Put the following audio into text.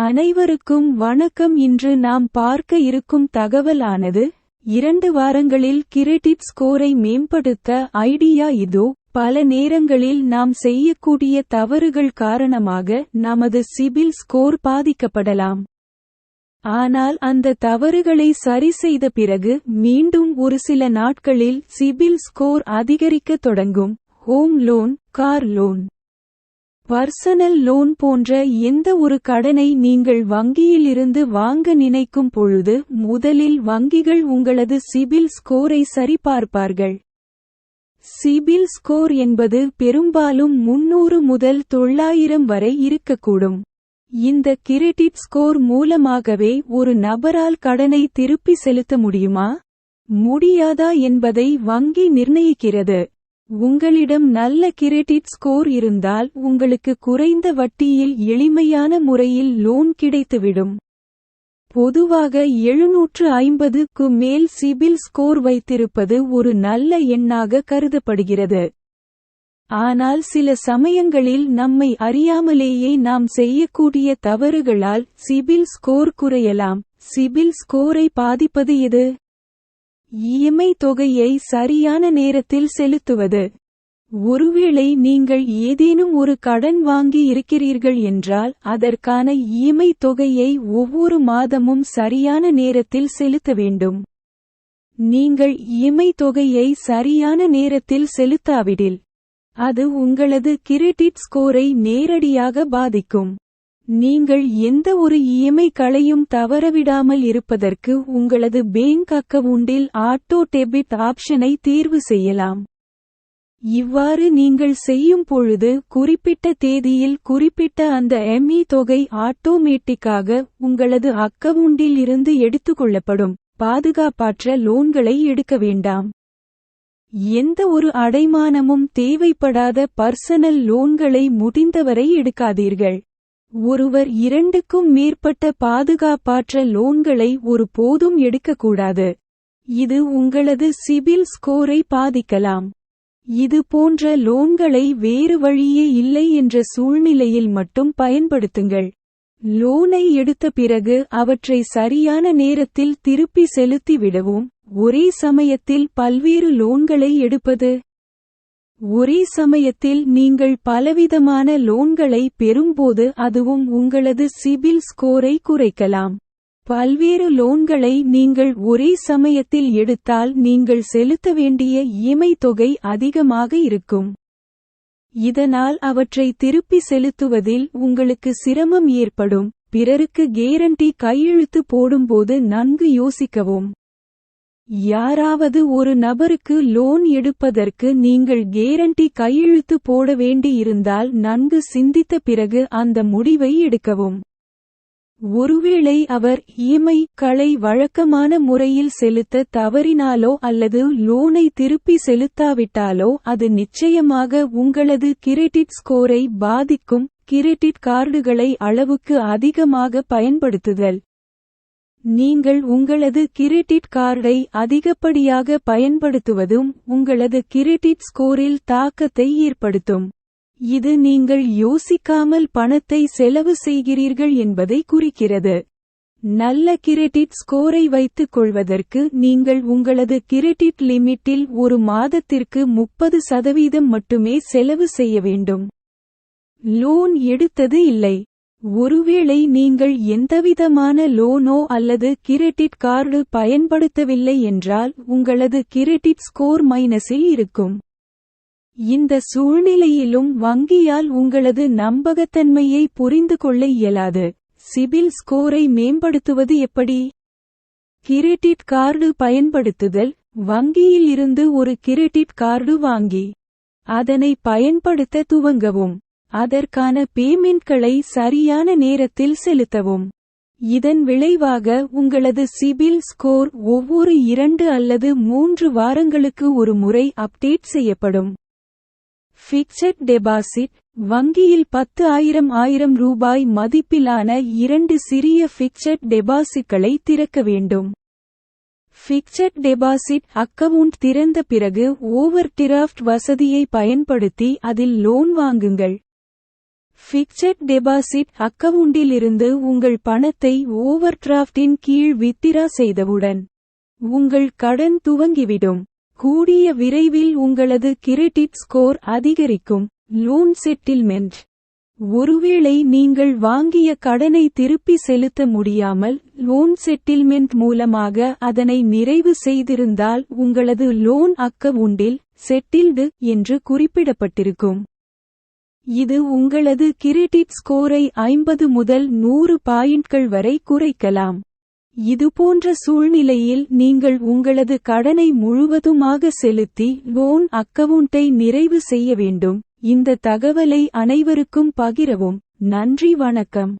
அனைவருக்கும் வணக்கம். இன்று நாம் பார்க்க இருக்கும் தகவலானது இரண்டு வாரங்களில் கிரெடிட் ஸ்கோரை மேம்படுத்த ஐடியா இதோ. பல நேரங்களில் நாம் செய்யக்கூடிய தவறுகள் காரணமாக நமது சிபில் ஸ்கோர் பாதிக்கப்படலாம். ஆனால் அந்த தவறுகளை சரி செய்த பிறகு மீண்டும் ஒரு சில நாட்களில் சிபில் ஸ்கோர் அதிகரிக்கத் தொடங்கும். Home loan car loan. Personal loan போன்ற எந்த ஒரு கடனை நீங்கள் வங்கியிலிருந்து வாங்க நினைக்கும் பொழுது முதலில் வங்கிகள் உங்களது சிபில் ஸ்கோரை சரிபார்ப்பார்கள். சிபில் ஸ்கோர் என்பது பெரும்பாலும் முன்னூறு முதல் தொள்ளாயிரம் வரை இருக்கக்கூடும். இந்த கிரெடிட் ஸ்கோர் மூலமாகவே ஒரு நபரால் கடனை திருப்பி செலுத்த முடியுமா? முடியாதா என்பதை வங்கி நிர்ணயிக்கிறது. உங்களிடம் நல்ல கிரெடிட் ஸ்கோர் இருந்தால் உங்களுக்கு குறைந்த வட்டியில் எளிமையான முறையில் லோன் கிடைத்துவிடும். பொதுவாக எழுநூற்று ஐம்பதுக்கு மேல் சிபில் ஸ்கோர் வைத்திருப்பது ஒரு நல்ல எண்ணாக கருதப்படுகிறது. ஆனால் சில சமயங்களில் நம்மை அறியாமலேயே நாம் செய்யக்கூடிய தவறுகளால் சிபில் ஸ்கோர் குறையலாம். சிபில் ஸ்கோரை பாதிப்பது எது? இஎம்ஐ தொகையை சரியான நேரத்தில் செலுத்துவது. ஒருவேளை நீங்கள் ஏதேனும் ஒரு கடன் வாங்கி இருக்கிறீர்கள் என்றால் அதற்கான இஎம்ஐ தொகையை ஒவ்வொரு மாதமும் சரியான நேரத்தில் செலுத்த வேண்டும். நீங்கள் இஎம்ஐ தொகையை சரியான நேரத்தில் செலுத்தாவிடில் அது உங்களது கிரெடிட் ஸ்கோரை நேரடியாக பாதிக்கும். நீங்கள் எந்த ஒரு இஎம்ஐ களையும் தவறவிடாமல் இருப்பதற்கு உங்களது பேங்க் அக்கவுண்டில் ஆட்டோ டெபிட் ஆப்ஷனை தேர்வு செய்யலாம். இவ்வாறு நீங்கள் செய்யும் பொழுது குறிப்பிட்ட தேதியில் குறிப்பிட்ட அந்த எம்இ தொகை ஆட்டோமேட்டிக்காக உங்களது அக்கவுண்டில் இருந்து எடுத்துக்கொள்ளப்படும். பாதுகாப்பாற்ற லோன்களை எடுக்க வேண்டாம். எந்த ஒரு அடைமானமும் தேவைப்படாத பர்சனல் லோன்களை முடிந்தவரை எடுக்காதீர்கள். ஒருவர் இரண்டுக்கும் மேற்பட்ட பாதுகாப்பாற்ற லோன்களை ஒரு போதும் எடுக்கக்கூடாது. இது உங்களது சிபில் ஸ்கோரை பாதிக்கலாம். இது போன்ற லோன்களை வேறு வழியே இல்லை என்ற சூழ்நிலையில் மட்டும் பயன்படுத்துங்கள். லோனை எடுத்த பிறகு அவற்றை சரியான நேரத்தில் திருப்பி செலுத்தி விடவும் ஒரே சமயத்தில் பல்வேறு லோன்களை எடுப்பது ஒரே சமயத்தில் நீங்கள் பலவிதமான லோன்களை பெறும்போது அதுவும் உங்களது சிபில் ஸ்கோரை குறைக்கலாம். பல்வேறு லோன்களை நீங்கள் ஒரே சமயத்தில் எடுத்தால் நீங்கள் செலுத்த வேண்டிய இமை தொகை அதிகமாக இருக்கும். இதனால் அவற்றை திருப்பி செலுத்துவதில் உங்களுக்கு சிரமம் ஏற்படும். பிறருக்கு கேரண்டி கையெழுத்து போடும்போது நன்கு யோசிக்கவும். யாராவது ஒரு நபருக்கு லோன் எடுப்பதற்கு நீங்கள் கேரண்டி கையெழுத்து போட வேண்டியிருந்தால் நன்கு சிந்தித்த பிறகு அந்த முடிவை எடுக்கவும். ஒருவேளை அவர் இஎம்ஐ களை வழக்கமான முறையில் செலுத்த தவறினாலோ அல்லது லோனை திருப்பி செலுத்தாவிட்டாலோ அது நிச்சயமாக உங்களது கிரெடிட் ஸ்கோரை பாதிக்கும். கிரெடிட் கார்டுகளை அளவுக்கு அதிகமாக பயன்படுத்துதல். நீங்கள் உங்களது கிரெடிட் கார்டை அதிகப்படியாக பயன்படுத்துவதும் உங்களது கிரெடிட் ஸ்கோரில் தாக்கத்தை ஏற்படுத்தும். இது நீங்கள் யோசிக்காமல் பணத்தை செலவு செய்கிறீர்கள் என்பதை குறிக்கிறது. நல்ல கிரெடிட் ஸ்கோரை வைத்துக் கொள்வதற்கு நீங்கள் உங்களது கிரெடிட் லிமிட்டில் ஒரு மாதத்திற்கு முப்பது சதவீதம் மட்டுமே செலவு செய்ய வேண்டும். லோன் எடுத்தது இல்லை. ஒருவேளை நீங்கள் எந்தவிதமான லோனோ அல்லது கிரெடிட் கார்டு பயன்படுத்தவில்லை என்றால் உங்களது கிரெடிட் ஸ்கோர் மைனஸில் இருக்கும். இந்த சூழ்நிலையிலும் வங்கியால் உங்களது நம்பகத்தன்மையை புரிந்து கொள்ள இயலாது. சிபில் ஸ்கோரை மேம்படுத்துவது எப்படி? கிரெடிட் கார்டு பயன்படுத்துதல். வங்கியில் இருந்து ஒரு கிரெடிட் கார்டு வாங்கி அதனை பயன்படுத்த துவங்கவும். அதற்கான பேமெண்ட்களை சரியான நேரத்தில் செலுத்தவும். இதன் விளைவாக உங்களது சிபில் ஸ்கோர் ஒவ்வொரு இரண்டு அல்லது மூன்று வாரங்களுக்கு ஒரு முறை அப்டேட் செய்யப்படும். ஃபிக்சட் டெபாசிட் வங்கியில் பத்து ஆயிரம் ஆயிரம் ரூபாய் மதிப்பிலான இரண்டு சிறிய ஃபிக்சட் டெபாசிட்களை திறக்க வேண்டும். ஃபிக்சட் டெபாசிட் அக்கவுண்ட் திறந்த பிறகு ஓவர் டிராஃப்ட் வசதியை பயன்படுத்தி அதில் லோன் வாங்குங்கள். ஃபிக்சட் டெபாசிட் அக்கவுண்டிலிருந்து உங்கள் பணத்தை ஓவர்டிராஃப்டின் கீழ் வித்திரா செய்தவுடன் உங்கள் கடன் துவங்கிவிடும். கூடிய விரைவில் உங்களது கிரெடிட் ஸ்கோர் அதிகரிக்கும். லோன் செட்டில்மெண்ட் ஒருவேளை நீங்கள் வாங்கிய கடனை திருப்பி செலுத்த முடியாமல் லோன் செட்டில்மெண்ட் மூலமாக அதனை நிறைவு செய்திருந்தால் உங்களது லோன் அக்கவுண்டில் செட்டில்டு என்று குறிப்பிடப்பட்டிருக்கும். இது உங்களது கிரெடிட் ஸ்கோரை ஐம்பது முதல் நூறு பாயிண்ட்கள் வரை குறைக்கலாம். இதுபோன்ற சூழ்நிலையில் நீங்கள் உங்களது கடனை முழுவதுமாக செலுத்தி லோன் அக்கவுண்டை நிறைவு செய்ய வேண்டும். இந்த தகவலை அனைவருக்கும் பகிரவும். நன்றி வணக்கம்.